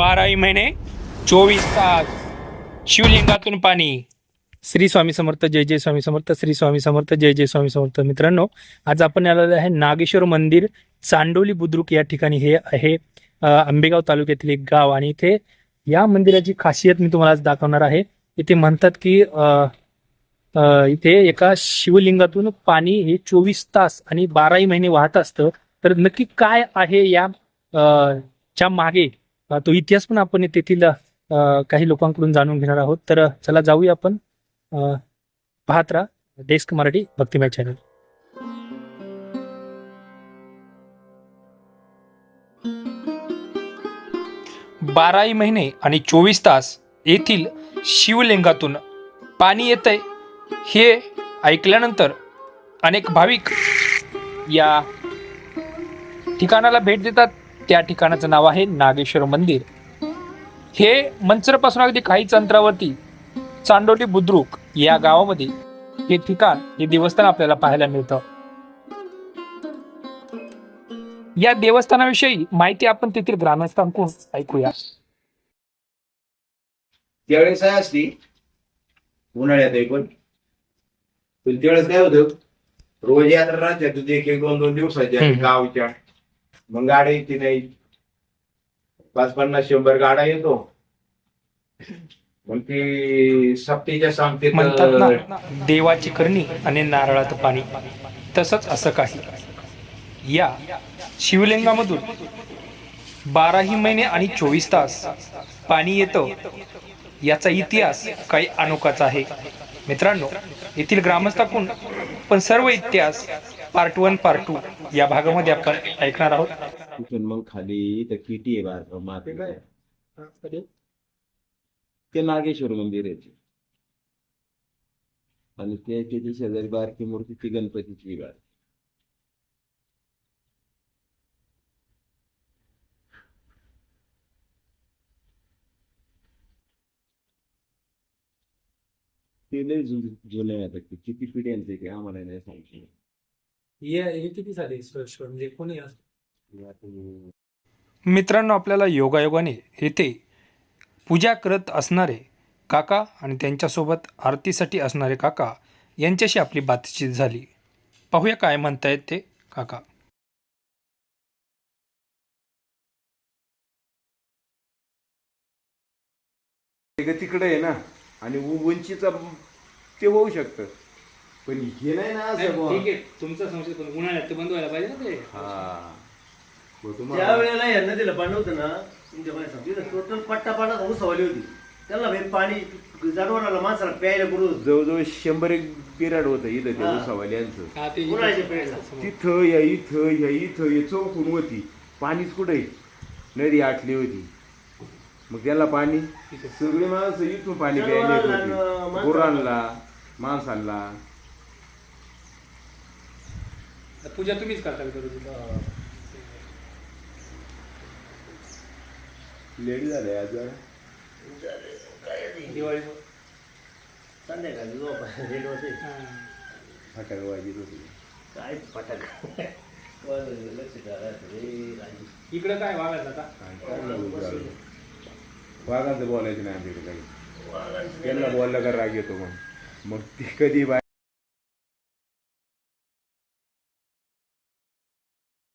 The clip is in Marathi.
बाराही महिने चोवीस तास. शिवलिंगातून पाणी. श्री स्वामी समर्थ जय जय स्वामी समर्थ श्री स्वामी समर्थ जय जय स्वामी समर्थ मित्रांनो आज आपण आलेलो आहे नागेश्वर मंदिर चांडोली बुद्रुक या ठिकाणी. हे आहे आंबेगाव तालुक्यातील एक गाव आणि इथे या मंदिराची खासियत मी तुम्हाला आज दाखवणार आहे. इथे म्हणतात की अ, इथे एका शिवलिंगातून पाणी हे चोवीस तास आणि बाराही महिने वाहत असतं. तर नक्की काय आहे या च्या मागे तो इतिहास पण आपण तेथील काही लोकांकडून जाणून घेणार आहोत. तर चला जाऊया आपण. पाहत राहा. डेस्क मराठी भक्तिमय चॅनल बाराही महिने आणि चोवीस तास येथील शिवलिंगातून पाणी येतंय. हे ऐकल्यानंतर अनेक भाविक या ठिकाणाला भेट देतात. त्या ठिकाणाचं नाव आहे नागेश्वर मंदिर. हे मंचरपासून अगदी काहीच अंतरावरती चांडोली बुद्रुक या गावामध्ये हे ठिकाण हे देवस्थान आपल्याला पाहायला मिळतं. या देवस्थानाविषयी माहिती आपण तेथील ग्रामस्थांकडून ऐकूया. त्यावेळेस काय असती? उन्हाळ्यात आहे पण त्यावेळेस काय होतं? रोज यात्रा राहत्या तुझे एक एक दोन दोन दिवसाच्या. गावच्या. मग गाड्या येते नाही. पाच पन्नास शंभर गाडा येतो. मग ती सप्तीच्या सांगते म्हणतात ना देवाची करणी आणि नारळाचं पाणी. तसंच असं काही. या शिवलिंगामधून बाराही महिने आणि चोवीस तास पाणी येतं याचा इतिहास काही अनोखाच आहे. मित्रांनो येथील ग्रामस्थाकडून पण सर्व इतिहास पार्ट वन पार्ट टू या भागामध्ये आपण ऐकणार आहोत. तिथून मग खाली तर किटी आहे बा- माती ते नागेश्वर मंदिर आहे ते. आणि ते त्याची शेजारी बारकी मूर्ती ती गणपतीची गाड ते लय जुन- जुने आहे आता ते. किती पिढ्यांचे ते आम्हाला नाही सांगतो हे किती झाले म्हणजे कोणी आता मित्रांनो आपल्याला योगायोगाने येथे पूजा करत असणारे काका आणि त्यांच्यासोबत आरतीसाठी असणारे काका यांच्याशी आपली बातचीत झाली. पाहूया काय म्हणतायत ते काका. ते तिकडे आहे ना आणि उ- उंचीचा ते होऊ शकतं. पण हे नाही ना असं बुवा. तुमचा संशय पण उन्हाळ्यात बंद व्हायला पाहिजे ना ते. हा. मग ज्या तुम्हाला वेळेला यांना दिलं पाणी होतं ना तुमच्या सांगतो टोटल पट्टा पाण्यात उसवली होती. त्याला भाई पाणी जनावराला माणसाला प्यायला बुडून जवळजवळ शंभर एक पिरियड होतं इथं ते हा. उसावाल्यांचं उन्हाळ्याच्या पिरियडला तिथं या इथं या इथं या चौकून होती पाणीच कुठे नदी आटली होती. मग त्याला पाणी? सगळी माणसं इथून पाणी प्यायला येत जनावरांना, होती माणसाला. गुरांना माणसांना. पूजा तुम्हीच करता लेडी झाले आज जरा. दिवाळी संध्याकाळी झोपायला रेट होते. फटाके वाजत होते. काय पटाक लक्ष करायचं रे राजू. इकडं काय वागायचं आता? काय. वाघाचं बोलायचं नाही आमच्याकडे काही. त्यांना बोललं का राग येतो मग. मग ते कधी बाहेर